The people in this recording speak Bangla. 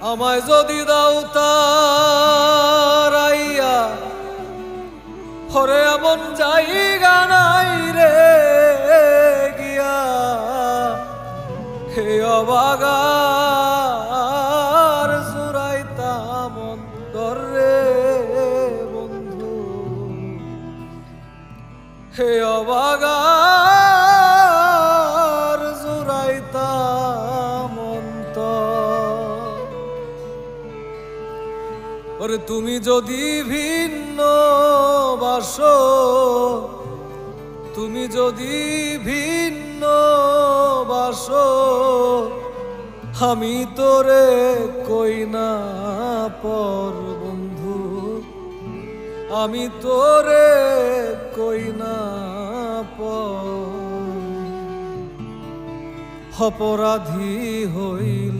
আমায় যদি দাও তারাইয়া হরে এমন জায়গা নাই রে গিয়া। হে বন্ধু। হে অবাগার ওরে, তুমি যদি ভিন্ন বাসো, তুমি যদি ভিন্ন বাসো, আমি তোরে কই না পর বন্ধু, আমি তোরে কই না পর। অপরাধী হইলে